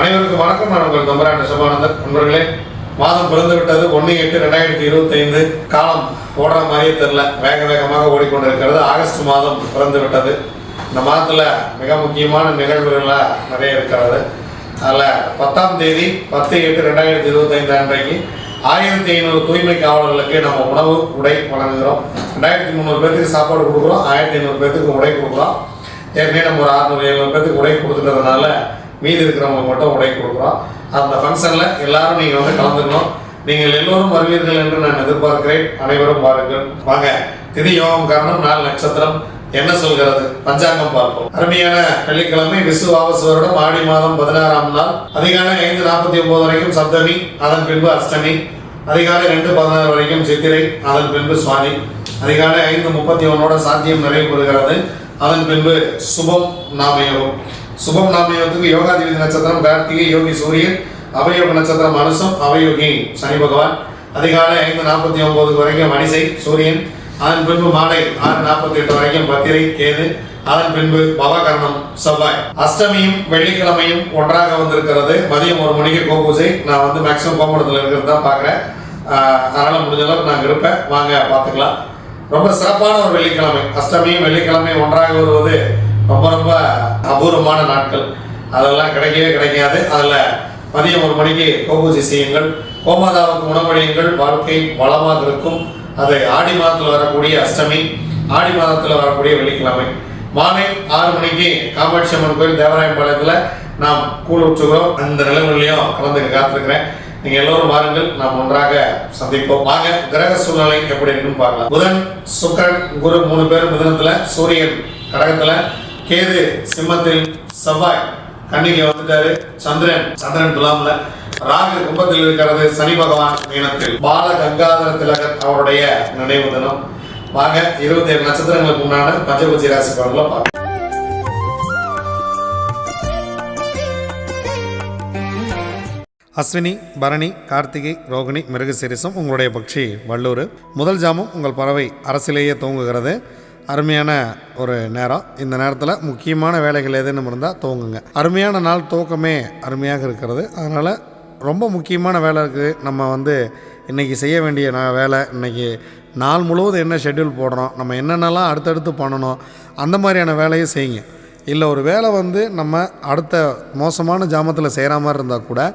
அனைவருக்கும் வணக்கம். நான் உங்கள் தம்பராண்ட சிவானந்தன் நண்பர்களே மாதம் பிறந்து விட்டது ஒன்று எட்டு ரெண்டாயிரத்தி இருபத்தைந்து காலம் ஓடுற மாதிரியே தெரில வேக வேகமாக ஓடிக்கொண்டிருக்கிறது. ஆகஸ்ட் மாதம் பிறந்து விட்டது இந்த மாதத்தில் மிக முக்கியமான நிகழ்வுகள்லாம் நிறைய இருக்கிறது. அதில் பத்தாம் தேதி பத்து எட்டு ரெண்டாயிரத்தி இருபத்தைந்து அன்றைக்கு ஆயிரத்தி ஐநூறு தூய்மை காவலர்களுக்கு நம்ம உணவு உடை வழங்குகிறோம். ரெண்டாயிரத்தி முந்நூறு பேர்த்துக்கு சாப்பாடு கொடுக்குறோம். ஆயிரத்தி ஐநூறு பேர்த்துக்கு உடை கொடுக்குறோம். ஏற்கனவே நம்ம ஒரு அறுநூறு எழுநூறு பேர்த்துக்கு உடை கொடுத்துட்டதுனால மீதி இருக்கிறவங்க மட்டும் உடை கொடுக்குறோம் அந்த ஃபங்க்ஷனில் எல்லாரும் நீங்கள் வந்து கலந்துக்கணும். நீங்கள் எல்லோரும் வருவீர்கள் என்று நான் எதிர்பார்க்கிறேன். அனைவரும் பாருங்கள் வாங்க. திதி யோகம் காரணம் நாலு நட்சத்திரம். என்ன சொல்கிறது? பஞ்சாங்கம் பார்ப்போம். அருமையான வெள்ளிக்கிழமை விசுவாவசு வருடம் ஆடி மாதம் பதினாறாம் நாள். அதிகாலை ஐந்து நாற்பத்தி ஒன்பது வரைக்கும் சப்தமி அதன் பின்பு அஷ்டமி. அதிகாலை ரெண்டு பதினாறு வரைக்கும் சித்திரை அதன் பின்பு சுவாமி அதிகாலை ஐந்து முப்பத்தி ஒன்னோட சாத்தியம் நிறைவு பெறுகிறது. அதன் பின்பு சுபம் நாமயோகம் சுபம் நாமயோகத்துக்கு யோகாதிபதி நட்சத்திரம் கார்த்திகை யோகி சூரியன் அவயோக நட்சத்திரம் மனுஷம் அவயோகி சனி பகவான். அதிகாலை ஐந்து நாற்பத்தி ஒன்பது வரைக்கும் மணிசை சூரியன். அதன் பின்பு மாலை ஆறு நாற்பத்தி எட்டு வரைக்கும் பத்திரை கேது. அதன் பின்பு பவகரணம் செவ்வாய். அஷ்டமியும் வெள்ளிக்கிழமையும் ஒன்றாக வந்திருக்கிறது. மதியம் ஒரு மணிக்கு கோபூஜை. நான் வந்து மேக்ஸிமம் கோபுரத்தில் இருக்கிறது தான் பார்க்குறேன். அதனால் முடிஞ்ச அளவுக்கு நான் இருப்பேன். வாங்க பார்த்துக்கலாம். ரொம்ப சிறப்பான ஒரு வெள்ளிக்கிழமை. அஷ்டமியும் வெள்ளிக்கிழமையும் ஒன்றாக வருவது ரொம்ப ரொம்ப அபூர்வமான நாட்கள். அதெல்லாம் கிடைக்கவே கிடைக்காது. அதில் மதியம் ஒரு மணிக்கு கோபூஜை செய்யுங்கள். கோமாதாவுக்கு உணவழியுங்கள் வாழ்க்கை வளமாக இருக்கும். அது ஆடி மாதத்தில் வரக்கூடிய அஷ்டமி ஆடி மாதத்தில் வரக்கூடிய வெள்ளிக்கிழமை. மாலை ஆறு மணிக்கு காமாட்சி அம்மன் கோயில் தேவராயம்பாளையத்தில் நாம் கூழ் ஊற்றுகிறோம். அந்த நிலைமையிலையும் கலந்துக்க காத்திருக்கிறேன். நீங்க எல்லோரும் வாருங்கள். நாம் ஒன்றாக சந்திப்போம். வாங்க கிரக சூழ்நிலை எப்படி இருக்குன்னு பார்க்கலாம். புதன் சுக்கரன் குரு மூணு பேர் மிதனத்துல சூரியன் கடகத்துல. கேது சிம்மத்தில் செவ்வாய் கண்ணிக்கு வந்துட்டாரு சந்திரன் சந்திரன் துலாம்ல. ராகு கும்பத்தில் இருக்கிறது சனி பகவான் மீனத்தில். பால கங்காதர திலகர் அவருடைய நினைவு தினம். வாங்க இருபத்தி ஏழு நட்சத்திரங்களுக்கு உண்டான பஞ்சபூஜி ராசி பலன்களை பார்க்கலாம். அஸ்வினி பரணி கார்த்திகை ரோகிணி மிருகசிரிசம் உங்களுடைய பக்ஷி வள்ளூர். முதல் ஜாமம் உங்கள் பறவை அரசிலேயே தூங்குகிறது. அருமையான ஒரு நேரம். இந்த நேரத்தில் முக்கியமான வேலைகள் எதுன்னு இருந்தால் தூங்குங்க அருமையான நாள் தூக்கமே அருமையாக இருக்கிறது. அதனால் ரொம்ப முக்கியமான வேலை இருக்குது நம்ம வந்து இன்றைக்கி செய்ய வேண்டிய நான் வேலை இன்றைக்கி நாள் முழுவதும் என்ன ஷெட்யூல் போடுறோம் நம்ம என்னென்னலாம் அடுத்தடுத்து பண்ணணும் அந்த மாதிரியான வேலையை செய்யுங்க. இல்லை ஒரு வேலை வந்து நம்ம அடுத்த மோசமான ஜாமத்தில் செய்கிற மாதிரி இருந்தால் கூட